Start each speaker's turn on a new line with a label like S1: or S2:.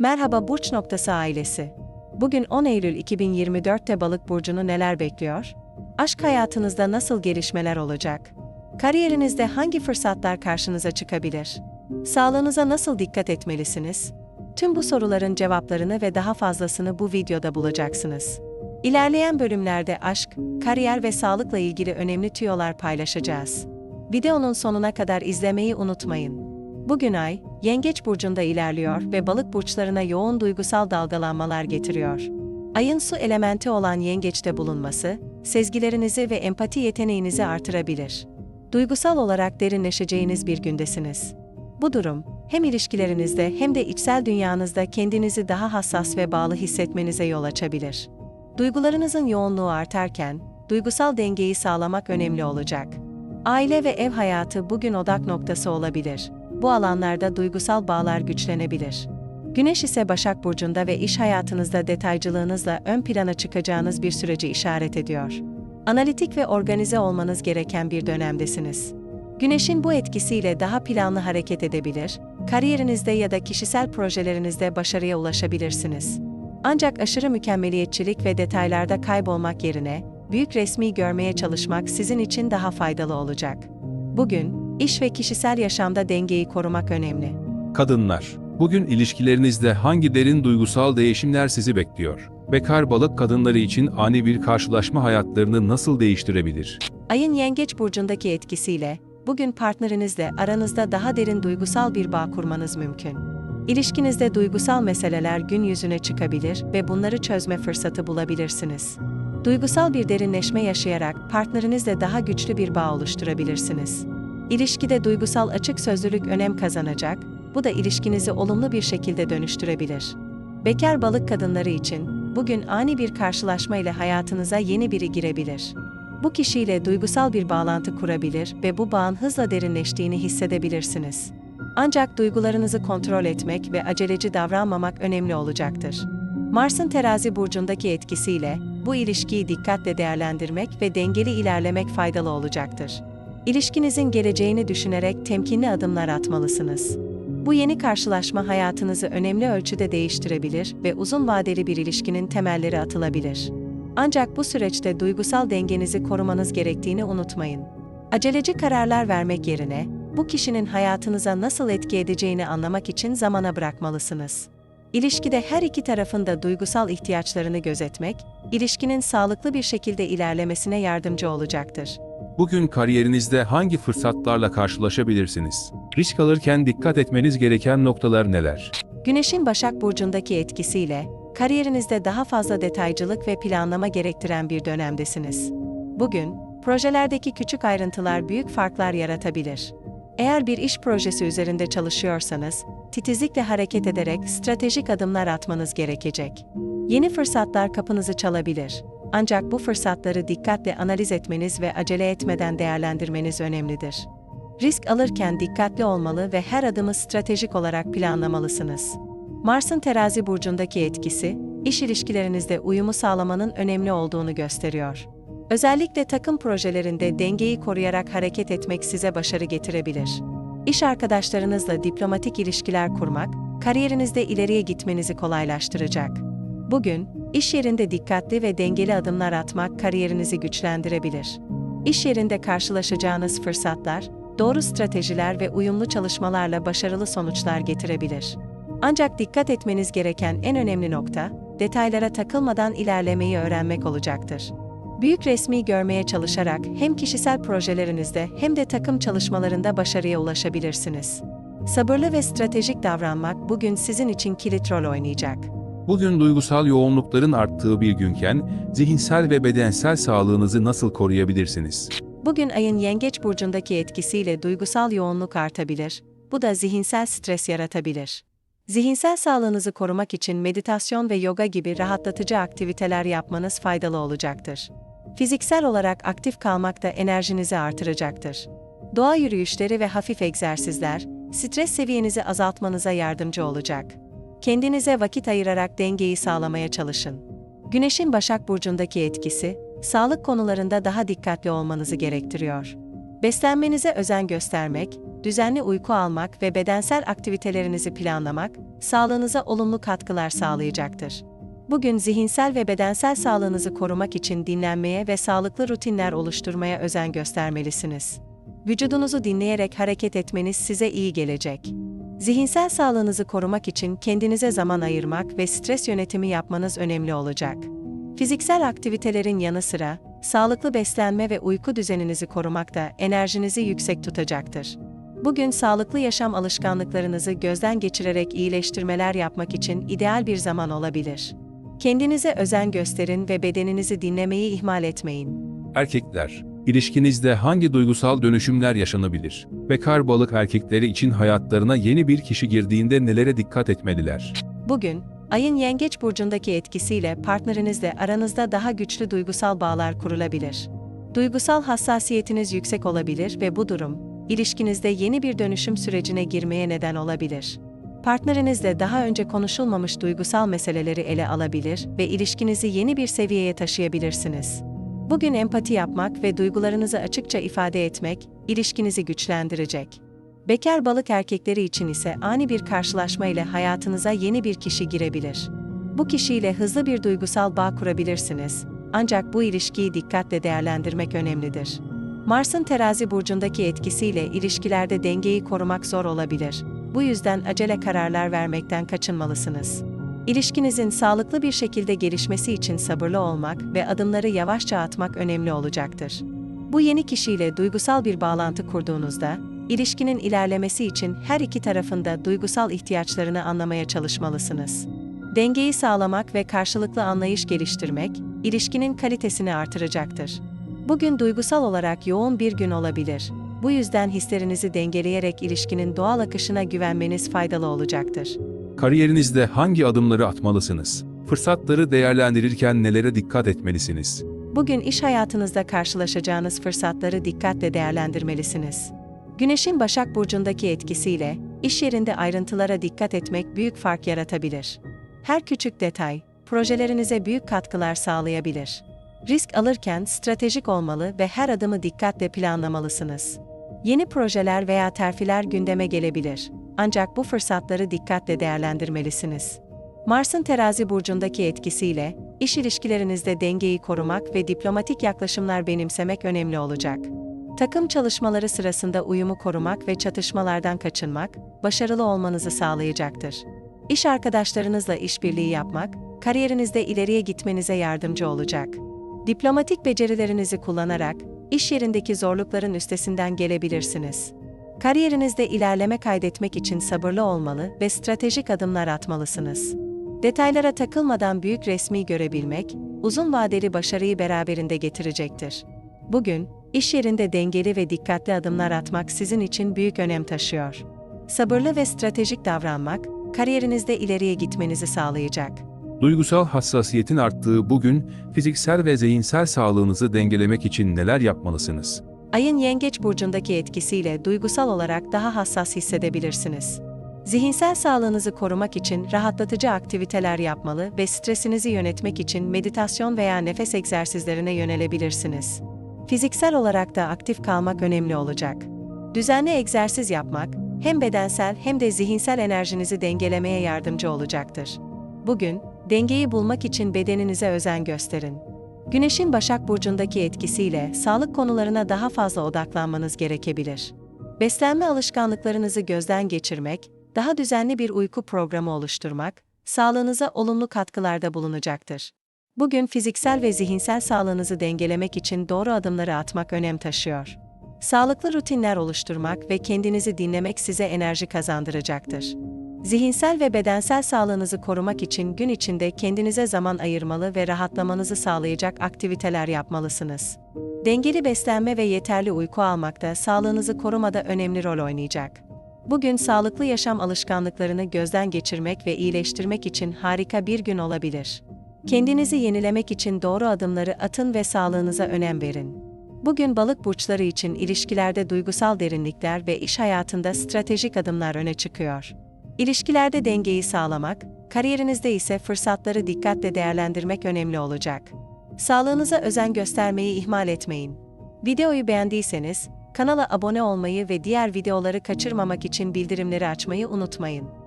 S1: Merhaba Burç Noktası ailesi. Bugün 10 Eylül 2024'te Balık burcunu neler bekliyor? Aşk hayatınızda nasıl gelişmeler olacak? Kariyerinizde hangi fırsatlar karşınıza çıkabilir? Sağlığınıza nasıl dikkat etmelisiniz? Tüm bu soruların cevaplarını ve daha fazlasını bu videoda bulacaksınız. İlerleyen bölümlerde aşk, kariyer ve sağlıkla ilgili önemli tüyolar paylaşacağız. Videonun sonuna kadar izlemeyi unutmayın. Bugün ay, Yengeç burcunda ilerliyor ve balık burçlarına yoğun duygusal dalgalanmalar getiriyor. Ayın su elementi olan yengeçte bulunması, sezgilerinizi ve empati yeteneğinizi artırabilir. Duygusal olarak derinleşeceğiniz bir gündesiniz. Bu durum, hem ilişkilerinizde hem de içsel dünyanızda kendinizi daha hassas ve bağlı hissetmenize yol açabilir. Duygularınızın yoğunluğu artarken, duygusal dengeyi sağlamak önemli olacak. Aile ve ev hayatı bugün odak noktası olabilir. Bu alanlarda duygusal bağlar güçlenebilir. Güneş ise Başak Burcu'nda ve iş hayatınızda detaycılığınızla ön plana çıkacağınız bir süreci işaret ediyor. Analitik ve organize olmanız gereken bir dönemdesiniz. Güneşin bu etkisiyle daha planlı hareket edebilir, kariyerinizde ya da kişisel projelerinizde başarıya ulaşabilirsiniz. Ancak aşırı mükemmeliyetçilik ve detaylarda kaybolmak yerine, büyük resmi görmeye çalışmak sizin için daha faydalı olacak. Bugün, iş ve kişisel yaşamda dengeyi korumak önemli.
S2: Kadınlar, bugün ilişkilerinizde hangi derin duygusal değişimler sizi bekliyor? Bekar balık kadınları için ani bir karşılaşma hayatlarını nasıl değiştirebilir?
S1: Ayın Yengeç burcundaki etkisiyle, bugün partnerinizle aranızda daha derin duygusal bir bağ kurmanız mümkün. İlişkinizde duygusal meseleler gün yüzüne çıkabilir ve bunları çözme fırsatı bulabilirsiniz. Duygusal bir derinleşme yaşayarak partnerinizle daha güçlü bir bağ oluşturabilirsiniz. İlişkide duygusal açık sözlülük önem kazanacak, bu da ilişkinizi olumlu bir şekilde dönüştürebilir. Bekar balık kadınları için, bugün ani bir karşılaşma ile hayatınıza yeni biri girebilir. Bu kişiyle duygusal bir bağlantı kurabilir ve bu bağın hızla derinleştiğini hissedebilirsiniz. Ancak duygularınızı kontrol etmek ve aceleci davranmamak önemli olacaktır. Mars'ın terazi burcundaki etkisiyle bu ilişkiyi dikkatle değerlendirmek ve dengeli ilerlemek faydalı olacaktır. İlişkinizin geleceğini düşünerek temkinli adımlar atmalısınız. Bu yeni karşılaşma hayatınızı önemli ölçüde değiştirebilir ve uzun vadeli bir ilişkinin temelleri atılabilir. Ancak bu süreçte duygusal dengenizi korumanız gerektiğini unutmayın. Aceleci kararlar vermek yerine, bu kişinin hayatınıza nasıl etki edeceğini anlamak için zamana bırakmalısınız. İlişkide her iki tarafın da duygusal ihtiyaçlarını gözetmek, ilişkinin sağlıklı bir şekilde ilerlemesine yardımcı olacaktır.
S2: Bugün kariyerinizde hangi fırsatlarla karşılaşabilirsiniz? Risk alırken dikkat etmeniz gereken noktalar neler?
S1: Güneşin Başak Burcu'ndaki etkisiyle, kariyerinizde daha fazla detaycılık ve planlama gerektiren bir dönemdesiniz. Bugün, projelerdeki küçük ayrıntılar büyük farklar yaratabilir. Eğer bir iş projesi üzerinde çalışıyorsanız, titizlikle hareket ederek stratejik adımlar atmanız gerekecek. Yeni fırsatlar kapınızı çalabilir. Ancak bu fırsatları dikkatle analiz etmeniz ve acele etmeden değerlendirmeniz önemlidir. Risk alırken dikkatli olmalı ve her adımı stratejik olarak planlamalısınız. Mars'ın terazi burcundaki etkisi, iş ilişkilerinizde uyumu sağlamanın önemli olduğunu gösteriyor. Özellikle takım projelerinde dengeyi koruyarak hareket etmek size başarı getirebilir. İş arkadaşlarınızla diplomatik ilişkiler kurmak, kariyerinizde ileriye gitmenizi kolaylaştıracak. Bugün, iş yerinde dikkatli ve dengeli adımlar atmak kariyerinizi güçlendirebilir. İş yerinde karşılaşacağınız fırsatlar, doğru stratejiler ve uyumlu çalışmalarla başarılı sonuçlar getirebilir. Ancak dikkat etmeniz gereken en önemli nokta, detaylara takılmadan ilerlemeyi öğrenmek olacaktır. Büyük resmi görmeye çalışarak hem kişisel projelerinizde hem de takım çalışmalarında başarıya ulaşabilirsiniz. Sabırlı ve stratejik davranmak bugün sizin için kilit rol oynayacak.
S2: Bugün duygusal yoğunlukların arttığı bir günken, zihinsel ve bedensel sağlığınızı nasıl koruyabilirsiniz?
S1: Bugün ayın Yengeç burcundaki etkisiyle duygusal yoğunluk artabilir. Bu da zihinsel stres yaratabilir. Zihinsel sağlığınızı korumak için meditasyon ve yoga gibi rahatlatıcı aktiviteler yapmanız faydalı olacaktır. Fiziksel olarak aktif kalmak da enerjinizi artıracaktır. Doğa yürüyüşleri ve hafif egzersizler, stres seviyenizi azaltmanıza yardımcı olacak. Kendinize vakit ayırarak dengeyi sağlamaya çalışın. Güneşin Başak Burcu'ndaki etkisi, sağlık konularında daha dikkatli olmanızı gerektiriyor. Beslenmenize özen göstermek, düzenli uyku almak ve bedensel aktivitelerinizi planlamak, sağlığınıza olumlu katkılar sağlayacaktır. Bugün zihinsel ve bedensel sağlığınızı korumak için dinlenmeye ve sağlıklı rutinler oluşturmaya özen göstermelisiniz. Vücudunuzu dinleyerek hareket etmeniz size iyi gelecek. Zihinsel sağlığınızı korumak için kendinize zaman ayırmak ve stres yönetimi yapmanız önemli olacak. Fiziksel aktivitelerin yanı sıra, sağlıklı beslenme ve uyku düzeninizi korumak da enerjinizi yüksek tutacaktır. Bugün sağlıklı yaşam alışkanlıklarınızı gözden geçirerek iyileştirmeler yapmak için ideal bir zaman olabilir. Kendinize özen gösterin ve bedeninizi dinlemeyi ihmal etmeyin.
S2: Erkekler, ilişkinizde hangi duygusal dönüşümler yaşanabilir? Bekar balık erkekleri için hayatlarına yeni bir kişi girdiğinde nelere dikkat etmeliler?
S1: Bugün, ayın yengeç burcundaki etkisiyle partnerinizle aranızda daha güçlü duygusal bağlar kurulabilir. Duygusal hassasiyetiniz yüksek olabilir ve bu durum, ilişkinizde yeni bir dönüşüm sürecine girmeye neden olabilir. Partnerinizle daha önce konuşulmamış duygusal meseleleri ele alabilir ve ilişkinizi yeni bir seviyeye taşıyabilirsiniz. Bugün empati yapmak ve duygularınızı açıkça ifade etmek, ilişkinizi güçlendirecek. Bekar balık erkekleri için ise ani bir karşılaşma ile hayatınıza yeni bir kişi girebilir. Bu kişiyle hızlı bir duygusal bağ kurabilirsiniz. Ancak bu ilişkiyi dikkatle değerlendirmek önemlidir. Mars'ın terazi burcundaki etkisiyle ilişkilerde dengeyi korumak zor olabilir. Bu yüzden acele kararlar vermekten kaçınmalısınız. İlişkinizin sağlıklı bir şekilde gelişmesi için sabırlı olmak ve adımları yavaşça atmak önemli olacaktır. Bu yeni kişiyle duygusal bir bağlantı kurduğunuzda, ilişkinin ilerlemesi için her iki tarafında duygusal ihtiyaçlarını anlamaya çalışmalısınız. Dengeyi sağlamak ve karşılıklı anlayış geliştirmek, ilişkinin kalitesini artıracaktır. Bugün duygusal olarak yoğun bir gün olabilir. Bu yüzden hislerinizi dengeleyerek ilişkinin doğal akışına güvenmeniz faydalı olacaktır.
S2: Kariyerinizde hangi adımları atmalısınız? Fırsatları değerlendirirken nelere dikkat etmelisiniz?
S1: Bugün iş hayatınızda karşılaşacağınız fırsatları dikkatle değerlendirmelisiniz. Güneşin Başak Burcu'ndaki etkisiyle, iş yerinde ayrıntılara dikkat etmek büyük fark yaratabilir. Her küçük detay, projelerinize büyük katkılar sağlayabilir. Risk alırken stratejik olmalı ve her adımı dikkatle planlamalısınız. Yeni projeler veya terfiler gündeme gelebilir. Ancak bu fırsatları dikkatle değerlendirmelisiniz. Mars'ın terazi burcundaki etkisiyle, iş ilişkilerinizde dengeyi korumak ve diplomatik yaklaşımlar benimsemek önemli olacak. Takım çalışmaları sırasında uyumu korumak ve çatışmalardan kaçınmak, başarılı olmanızı sağlayacaktır. İş arkadaşlarınızla işbirliği yapmak, kariyerinizde ileriye gitmenize yardımcı olacak. Diplomatik becerilerinizi kullanarak, iş yerindeki zorlukların üstesinden gelebilirsiniz. Kariyerinizde ilerleme kaydetmek için sabırlı olmalı ve stratejik adımlar atmalısınız. Detaylara takılmadan büyük resmi görebilmek, uzun vadeli başarıyı beraberinde getirecektir. Bugün, iş yerinde dengeli ve dikkatli adımlar atmak sizin için büyük önem taşıyor. Sabırlı ve stratejik davranmak, kariyerinizde ileriye gitmenizi sağlayacak.
S2: Duygusal hassasiyetin arttığı bugün fiziksel ve zihinsel sağlığınızı dengelemek için neler yapmalısınız?
S1: Ayın yengeç burcundaki etkisiyle duygusal olarak daha hassas hissedebilirsiniz. Zihinsel sağlığınızı korumak için rahatlatıcı aktiviteler yapmalı ve stresinizi yönetmek için meditasyon veya nefes egzersizlerine yönelebilirsiniz. Fiziksel olarak da aktif kalmak önemli olacak. Düzenli egzersiz yapmak, hem bedensel hem de zihinsel enerjinizi dengelemeye yardımcı olacaktır. Bugün, dengeyi bulmak için bedeninize özen gösterin. Güneşin Başak Burcu'ndaki etkisiyle sağlık konularına daha fazla odaklanmanız gerekebilir. Beslenme alışkanlıklarınızı gözden geçirmek, daha düzenli bir uyku programı oluşturmak, sağlığınıza olumlu katkılarda bulunacaktır. Bugün fiziksel ve zihinsel sağlığınızı dengelemek için doğru adımları atmak önem taşıyor. Sağlıklı rutinler oluşturmak ve kendinizi dinlemek size enerji kazandıracaktır. Zihinsel ve bedensel sağlığınızı korumak için gün içinde kendinize zaman ayırmalı ve rahatlamanızı sağlayacak aktiviteler yapmalısınız. Dengeli beslenme ve yeterli uyku almak da sağlığınızı korumada önemli rol oynayacak. Bugün sağlıklı yaşam alışkanlıklarını gözden geçirmek ve iyileştirmek için harika bir gün olabilir. Kendinizi yenilemek için doğru adımları atın ve sağlığınıza önem verin. Bugün balık burçları için ilişkilerde duygusal derinlikler ve iş hayatında stratejik adımlar öne çıkıyor. İlişkilerde dengeyi sağlamak, kariyerinizde ise fırsatları dikkatle değerlendirmek önemli olacak. Sağlığınıza özen göstermeyi ihmal etmeyin. Videoyu beğendiyseniz, Kanala abone olmayı ve diğer videoları kaçırmamak için bildirimleri açmayı unutmayın.